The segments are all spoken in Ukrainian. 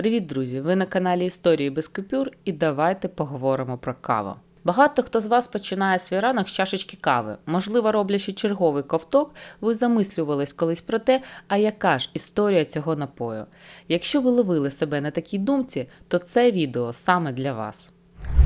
Привіт, друзі! Ви на каналі Історії без купюр і давайте поговоримо про каву. Багато хто з вас починає свій ранок з чашечки кави. Можливо, роблячи черговий ковток, ви замислювались колись про те, а яка ж історія цього напою. Якщо ви ловили себе на такій думці, то це відео саме для вас.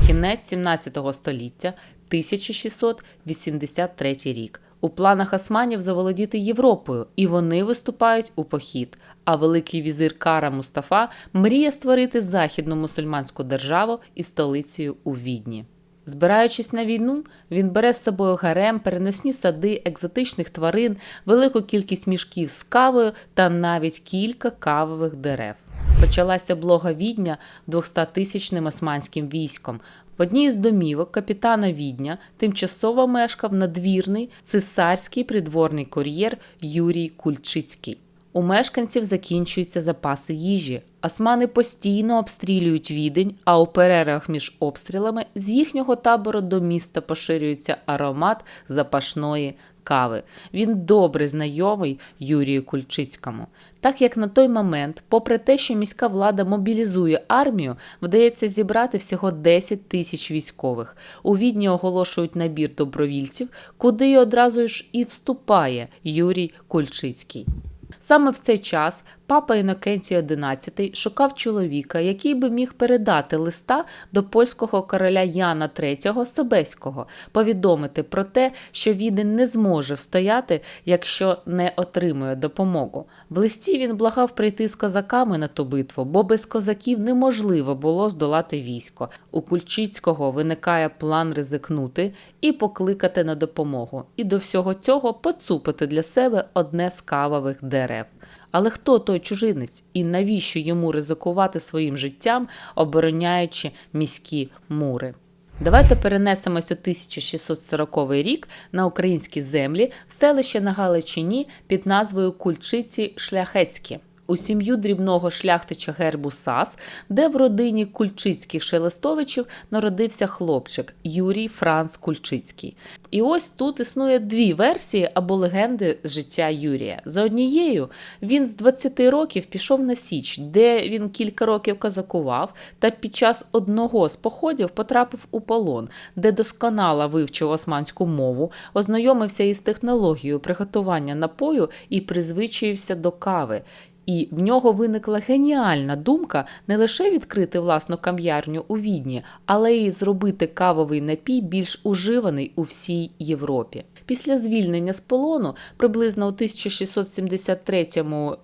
Кінець 17 століття, 1683 рік. У планах османів заволодіти Європою, і вони виступають у похід. А великий візир Кара Мустафа мріє створити західну мусульманську державу із столицею у Відні. Збираючись на війну, він бере з собою гарем, перенесні сади, екзотичних тварин, велику кількість мішків з кавою та навіть кілька кавових дерев. Почалася блога Відня 200-тисячним османським військом. В одній з домівок капітана Відня тимчасово мешкав надвірний цесарський придворний кур'єр Юрій Кульчицький. У мешканців закінчуються запаси їжі. Османи постійно обстрілюють відень, а у перервах між обстрілами з їхнього табору до міста поширюється аромат запашної кави. Він добре знайомий Юрію Кульчицькому. Так як на той момент, попри те, що міська влада мобілізує армію, вдається зібрати всього 10 тисяч військових. У відні оголошують набір добровільців, куди одразу ж і вступає Юрій Кульчицький. Саме в цей час папа Інокенцій XI шукав чоловіка, який би міг передати листа до польського короля Яна III Собеського, повідомити про те, що Відень не зможе стояти, якщо не отримує допомогу. В листі він благав прийти з козаками на ту битву, бо без козаків неможливо було здолати військо. У Кульчицького виникає план ризикнути і покликати на допомогу, і до всього цього поцупити для себе одне з кавових дерев. Але хто той чужинець і навіщо йому ризикувати своїм життям, обороняючи міські мури? Давайте перенесемось у 1640 рік на українські землі в селище на Галичині під назвою Кульчиці Шляхецькі. У сім'ю дрібного шляхтича гербу Сас, де в родині Кульчицьких Шелестовичів народився хлопчик Юрій Франц Кульчицький. І ось тут існує дві версії або легенди з життя Юрія. За однією, він з 20 років пішов на Січ, де він кілька років казакував, та під час одного з походів потрапив у полон, де досконало вивчив османську мову, ознайомився із технологією приготування напою і призвичаївся до кави. І в нього виникла геніальна думка не лише відкрити власну кам'ярню у Відні, але й зробити кавовий напій більш уживаний у всій Європі. Після звільнення з полону, приблизно у 1673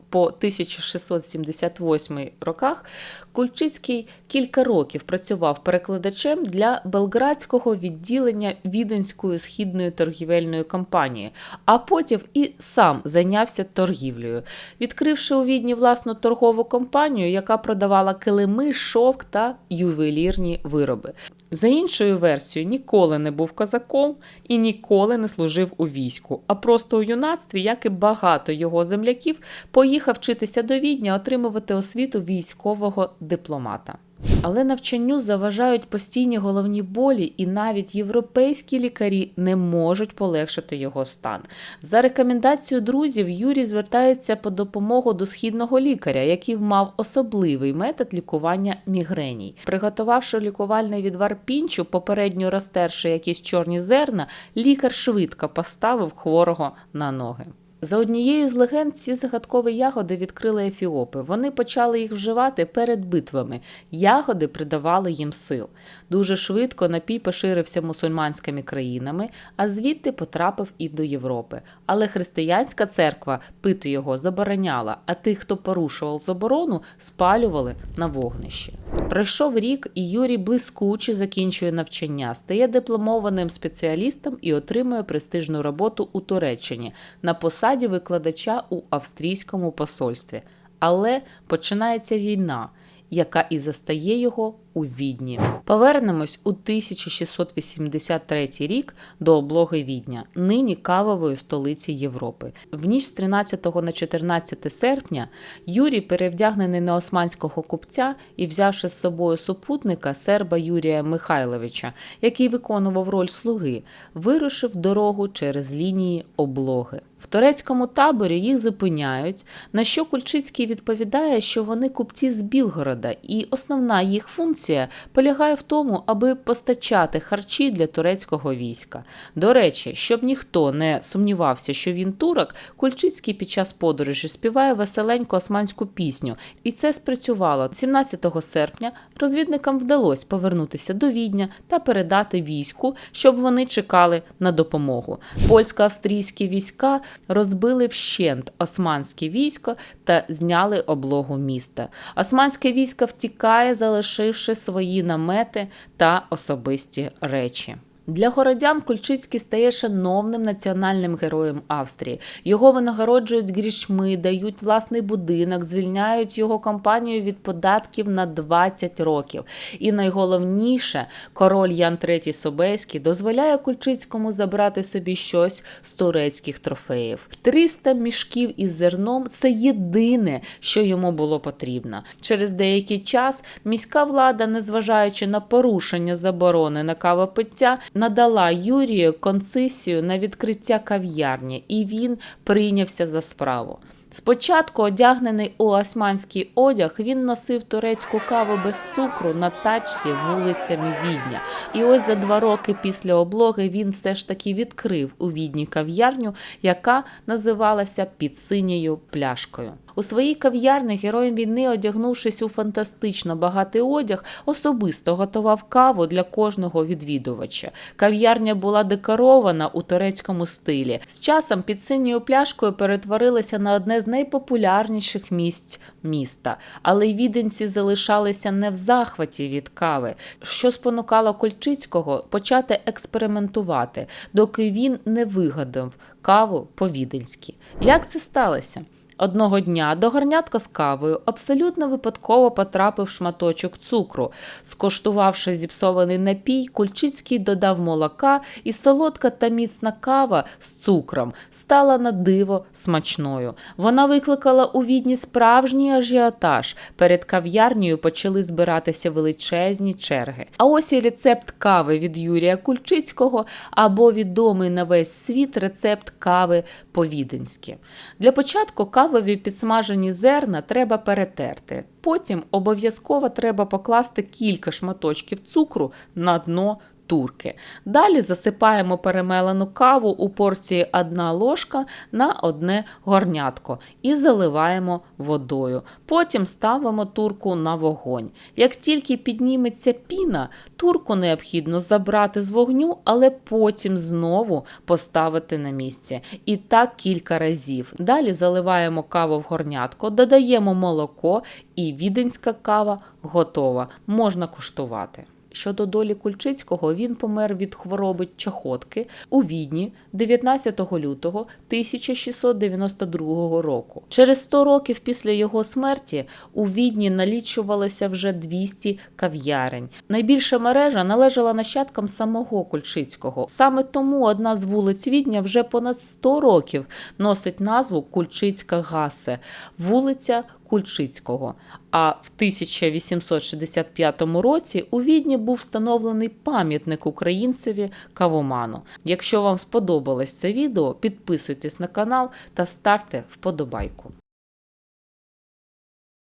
по 1678 роках, Кульчицький кілька років працював перекладачем для белградського відділення Віденської східної торгівельної компанії, а потім і сам зайнявся торгівлею, відкривши у Відні власну торгову компанію, яка продавала килими, шовк та ювелірні вироби. За іншою версією, ніколи не був козаком і ніколи не служив у війську, а просто у юнацтві, як і багато його земляків, поїхав вчитися до Відня, отримувати освіту військового дипломата. Але навчанню заважають постійні головні болі, і навіть європейські лікарі не можуть полегшити його стан. За рекомендацією друзів, Юрій звертається по допомогу до східного лікаря, який мав особливий метод лікування мігреній. Приготувавши лікувальний відвар пінчу, попередньо розтерши якісь чорні зерна, лікар швидко поставив хворого на ноги. За однією з легенд, ці загадкові ягоди відкрили ефіопи. Вони почали їх вживати перед битвами. Ягоди придавали їм сил. Дуже швидко напій поширився мусульманськими країнами, а звідти потрапив і до Європи. Але християнська церква пити його забороняла, а тих, хто порушував заборону, спалювали на вогнищі. Пройшов рік, і Юрій блискуче закінчує навчання, стає дипломованим спеціалістом і отримує престижну роботу у Туреччині на посаді викладача у австрійському посольстві. Але починається війна, яка і застає його у Відні. Повернемось у 1683 рік до облоги Відня, нині кавової столиці Європи. В ніч з 13 на 14 серпня Юрій, перевдягнений на османського купця і взявши з собою супутника серба Юрія Михайловича, який виконував роль слуги, вирушив дорогу через лінії облоги. В турецькому таборі їх зупиняють, на що Кульчицький відповідає, що вони купці з Білгорода, і основна їх функція полягає в тому, аби постачати харчі для турецького війська. До речі, щоб ніхто не сумнівався, що він турок, Кульчицький під час подорожі співає веселеньку османську пісню, і це спрацювало 17 серпня. Розвідникам вдалося повернутися до Відня та передати війську, щоб вони чекали на допомогу. Польсько-австрійські війська розбили вщент османське військо та зняли облогу міста. Османське військо втікає, залишивши свої намети та особисті речі. Для городян Кульчицький стає шановним національним героєм Австрії. Його винагороджують грішми, дають власний будинок, звільняють його компанію від податків на 20 років. І найголовніше, король Ян III Собеський дозволяє Кульчицькому забрати собі щось з турецьких трофеїв. 300 мішків із зерном це єдине, що йому було потрібно. Через деякий час міська влада, незважаючи на порушення заборони на кавопиття, надала Юрію концесію на відкриття кав'ярні, і він прийнявся за справу. Спочатку, одягнений у османський одяг, він носив турецьку каву без цукру на тачці вулицями Відня. І ось за два роки після облоги він все ж таки відкрив у Відні кав'ярню, яка називалася під синьою пляшкою. У своїй кав'ярні герой війни, одягнувшись у фантастично багатий одяг, особисто готував каву для кожного відвідувача. Кав'ярня була декорована у турецькому стилі. З часом під синьою пляшкою перетворилася на одне з найпопулярніших місць міста. Але й віденці залишалися не в захваті від кави, що спонукало Кольчицького почати експериментувати, доки він не вигадав каву по-віденськи. Як це сталося? Одного дня до горнятка з кавою абсолютно випадково потрапив шматочок цукру. Скоштувавши зіпсований напій, Кульчицький додав молока, і солодка та міцна кава з цукром стала на диво смачною. Вона викликала у відні справжній ажіотаж. Перед кав'ярнею почали збиратися величезні черги. А ось і рецепт кави від Юрія Кульчицького або відомий на весь світ рецепт кави по-віденськи. Для початку кавові підсмажені зерна треба перетерти. Потім обов'язково треба покласти кілька шматочків цукру на дно турки. Далі засипаємо перемелену каву у порції одна ложка на одне горнятко і заливаємо водою. Потім ставимо турку на вогонь. Як тільки підніметься піна, турку необхідно забрати з вогню, але потім знову поставити на місце. І так кілька разів. Далі заливаємо каву в горнятко, додаємо молоко, і віденська кава готова. Можна куштувати. Щодо долі Кульчицького, він помер від хвороби чахотки у Відні 19 лютого 1692 року. Через 100 років після його смерті у Відні налічувалося вже 200 кав'ярень. Найбільша мережа належала нащадкам самого Кульчицького. Саме тому одна з вулиць Відня вже понад 100 років носить назву Кульчицька Гасе, вулиця Кульчицького. А в 1865 році у Відні був встановлений пам'ятник українцеві Кавоману. Якщо вам сподобалось це відео, підписуйтесь на канал та ставте вподобайку.